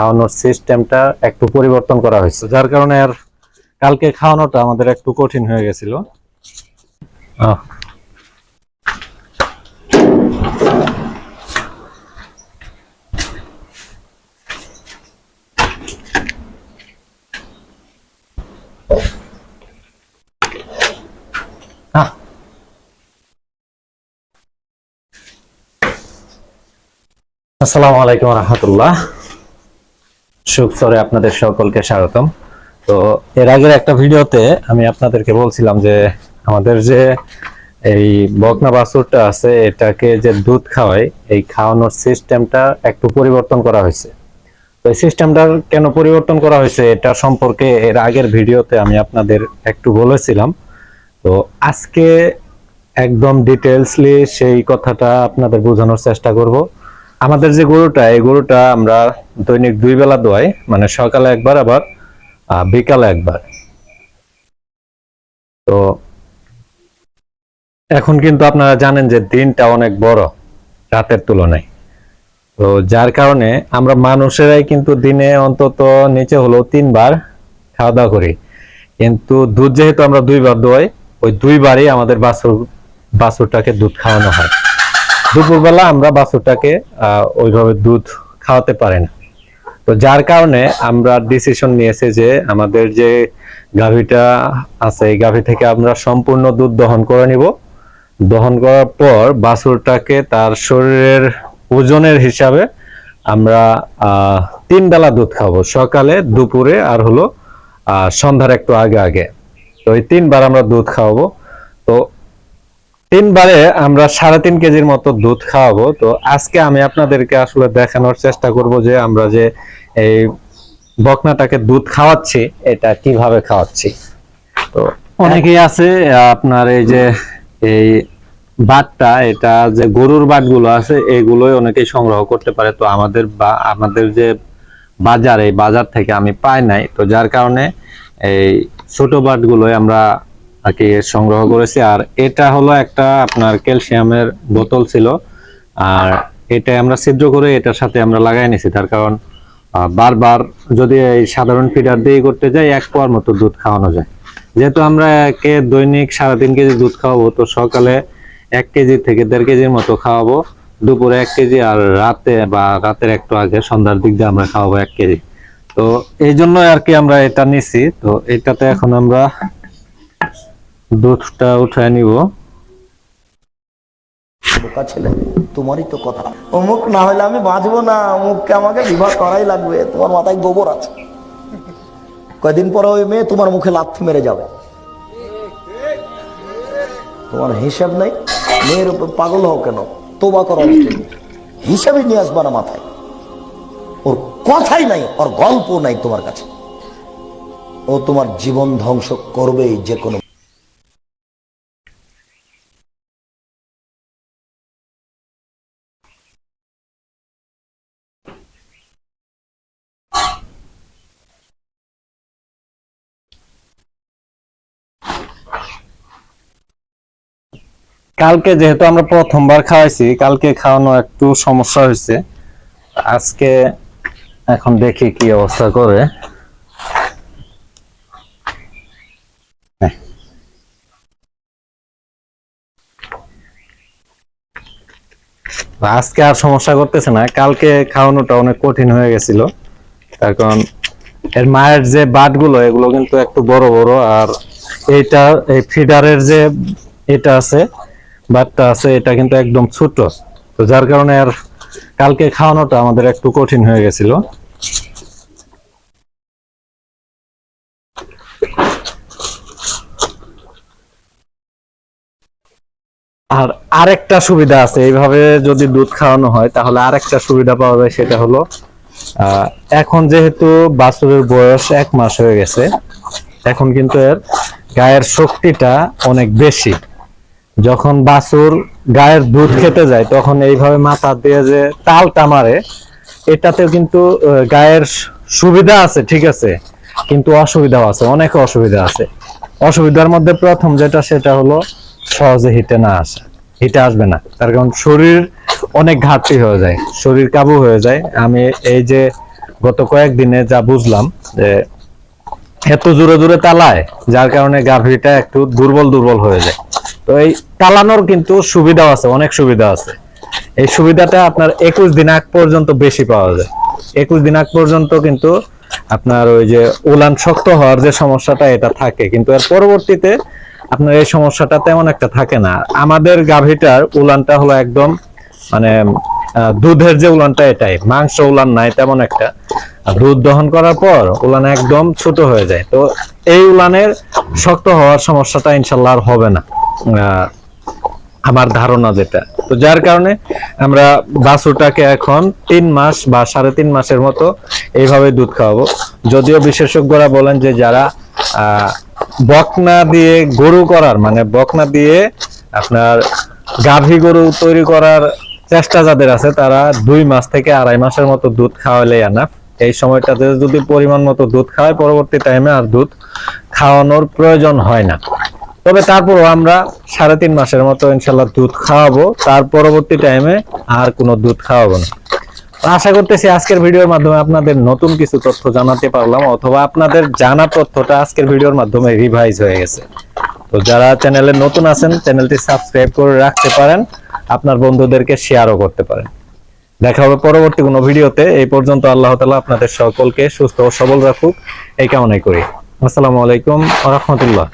খাওয়ানোর সিস্টেমটা একটু পরিবর্তন করা হয়েছে। যার কারণে আর কালকে খাওয়ানোটা আমাদের একটু কঠিন হয়ে গেছিল। আসসালামু আলাইকুম রহমতুল্লাহ। সুখসরে আপনাদের সকলকে স্বাগতম। তো এর আগের একটা ভিডিওতে আমি আপনাদেরকে বলছিলাম যে আমাদের যে এই বকনা বাছুরটা আছে, এটাকে যে দুধ খাওয়ায়, এই খাওয়ানোর সিস্টেমটা একটু পরিবর্তন করা হয়েছে। তো এই সিস্টেমটার কেন পরিবর্তন করা হয়েছে এটা সম্পর্কে এর আগের ভিডিওতে আমি আপনাদের একটু বলেছিলাম। তো আজকে একদম ডিটেলসলি সেই কথাটা আপনাদের বোঝানোর চেষ্টা করব। আমাদের যে গরুটা, এই গরুটা আমরা দৈনিক দুই বেলা দোয়াই মানে সকালে একবার, আবার বিকালে একবার। তো এখন কিন্তু আপনারা জানেন যে দিনটা অনেক বড় রাতের তুলনায়। তো যার কারণে আমরা মানুষেরাই কিন্তু দিনে অন্তত নিচে হলেও তিনবার খাওয়া দাওয়া করি। কিন্তু দুধ যেহেতু আমরা দুইবার দোয়াই, ওই দুইবারই আমাদের বাছুর, বাছুরটাকে দুধ খাওয়ানো হয়। দুপুরবেলা আমরা বাছুরটাকে ওইভাবে দুধ খাওয়াতে পারি না। তো যার কারণে আমরা ডিসিশন নিয়েছি যে আমাদের যে গাভীটা আছে, এই গাভী থেকে আমরা সম্পূর্ণ দুধ দহন করে নিব। দহন করার পর বাছুরটাকে তার শরীরের ওজনের হিসাবে আমরা তিন বেলা দুধ খাব, সকালে, দুপুরে আর হলো সন্ধ্যার একটু আগে আগে। তো এই তিনবার আমরা দুধ খাওয়াবো। তো তিনবারে আমরা সাড়ে তিন কেজির মতো দুধ খাওয়াবো। তো আজকে আমি আপনাদেরকে আসলে দেখানোর চেষ্টা করব যে আমরা যে এই বকনাটাকে দুধ খাওয়াচ্ছি, এটা কীভাবে খাওয়াচ্ছি। তো অনেকেই আছে, আপনার এই যে এই বাটটা, এটা যে গরুর বাটগুলো আছে, এগুলোই অনেকেই সংগ্রহ করতে পারে। তো আমাদের বা, আমাদের যে বাজার, এই বাজার থেকে আমি পাই নাই। তো যার কারণে এই ছোট বাটগুলোই আমরা আর কি সংগ্রহ করেছি। আর এটা হলো একটা আপনার ক্যালসিয়ামের বোতল ছিল। আর এটা আমরা ছিদ্র করে এটার সাথে আমরা লাগাই নিছি। তার কারণ বারবার যদি এই সাধারণ ফিডার দিয়ে করতে যাই, এক পোয়ার মতো দুধ খাওয়ানো যায়। যেহেতু আমরা একে দৈনিক সাড়ে তিন কেজি দুধ খাওয়াবো, তো সকালে এক কেজি থেকে দেড় কেজির মতো খাওয়াবো। দুপুরে এক কেজি আর রাতে বা রাতের একটু আগে সন্ধ্যার দিক দিয়ে আমরা খাওয়াবো এক কেজি। তো এই জন্য আর কি আমরা এটা নিছি। তো এটাতে এখন আমরা দুধটা উঠায় নিব। বোকা ছেলে, তোমারই তো কথা। অমুক না হলে আমি বাঁচবো না, অমুককে আমাকে বিবাহ করাই লাগবে, তোমার মাথায় গোবর আছে। কয়দিন পরে ওই মেয়ে তোমার মুখে লাথি মেরে যাবে। তোমার হিসাব নেই? মেয়ের উপর পাগল হও কেন? তোবা করো হিসাবই নিয়ে আসবা না মাথায়। ওর কথাই নাই, ওর গল্প নাই তোমার কাছে। ও তোমার জীবন ধ্বংস করবেই যে কোনো কালকে যেহেতু আমরা প্রথমবার খাওয়াইছি, কালকে খাওয়ানো একটু সমস্যা হয়েছে আজকে এখন দেখি কি অবস্থা করে। হ্যাঁ। আজকে আর সমস্যা করতেছে না, কালকে খাওয়ানোটা অনেক কঠিন হয়ে গেছিল। কারণ এর মায়ের যে বাটগুলো, এগুলো কিন্তু একটু বড় বড়, আর এইটা, এই ফিডারের যে এটা আছে বাটটা আছে, এটা কিন্তু একদম ছোট তো যার কারণে আর কালকে খাওয়ানোটা আমাদের একটু কঠিন হয়ে গেছিল। আর আরেকটা সুবিধা আছে, এইভাবে যদি দুধ খাওয়ানো হয়, তাহলে আরেকটা সুবিধা পাওয়া যায়, সেটা হলো এখন যেহেতু বাছুরের বয়স এক মাস হয়ে গেছে, এখন কিন্তু এর গায়ের শক্তিটা অনেক বেশি। যখন বাছুর গায়ের দুধ খেতে যায়, তখন এইভাবে মাথা দিয়ে যে তালটা মারে, এটাতেও কিন্তু গায়ের সুবিধা আছে, ঠিক আছে, কিন্তু অসুবিধাও আছে, অনেক অসুবিধা আছে। অসুবিধার মধ্যে প্রথম যেটা, সেটা হলো সহজে হিটে না আসা। হিটে আসবে না, তার কারণ শরীর অনেক ঘাটতি হয়ে যায়, শরীর কাবু হয়ে যায়। আমি এই যে গত কয়েকদিনে যা বুঝলাম, যে এত জোরে জোরে তালায়, যার কারণে গাভীটা একটু দুর্বল দুর্বল হয়ে যায়। তো এই তালানোর কিন্তু সুবিধা আছে, অনেক সুবিধা আছে। এই সুবিধাটা আপনার একুশ দিন আগ পর্যন্ত বেশি পাওয়া যায়। একুশ দিন আগ পর্যন্ত কিন্তু আপনার ওই যে উলান শক্ত হওয়ার যে সমস্যাটা, এটা থাকে। কিন্তু এর পরবর্তীতে আপনার এই সমস্যাটা তেমন একটা থাকে না। আমাদের গাভীটার উলানটা হলো একদম মানে দুধের যে উলানটা এটাই, মাংস উলান নাই তেমন একটা। দুধ দহন করার পর উলান একদম ছোট হয়ে যায়। তো এই উলানের শক্ত হওয়ার সমস্যাটা ইনশাল্লাহ আর হবে না। আমার ধারণা যেটা। তো যার কারণে আমরা বাছুরটাকে এখন তিন মাস বা সাড়ে তিন মাসের মতো এইভাবে দুধ খাওয়াবো। যদিও বিশেষজ্ঞরা বলেন যে যারা বকনা দিয়ে গরু করার মানে বকনা দিয়ে আপনার গাভী গরু তৈরি করার চেষ্টা যাদের আছে, তারা দুই মাস থেকে আড়াই মাসের মতো দুধ খাওয়ালে আনা এই সময়টাতে যদি পরিমাণ মতো দুধ খাওয়ায় পরবর্তী টাইমে আর দুধ খাওয়ানোর প্রয়োজন হয় না। তবে তারপরও আমরা সাড়ে তিন মাসের মতো ইনশাল্লাহ দুধ খাওয়াবো। তার পরবর্তী টাইমে আর কোনো দুধ খাওয়াবো না। আশা করতেছি আজকের ভিডিওর মাধ্যমে আপনাদের নতুন কিছু তথ্য জানাতে পারলাম, অথবা আপনাদের জানা তথ্যটা আজকের ভিডিওর মাধ্যমে রিভাইজ হয়ে গেছে। তো যারা চ্যানেলে নতুন আছেন চ্যানেলটি সাবস্ক্রাইব করে রাখতে পারেন, আপনার বন্ধুদেরকে শেয়ারও করতে পারেন। দেখা হবে পরবর্তী কোনো ভিডিওতে। এই পর্যন্ত আল্লাহ তালা আপনাদের সকলকে সুস্থ ও সবল রাখুক। এই কামনাই করি। আসসালামু আলাইকুম রহমতুল্লাহ।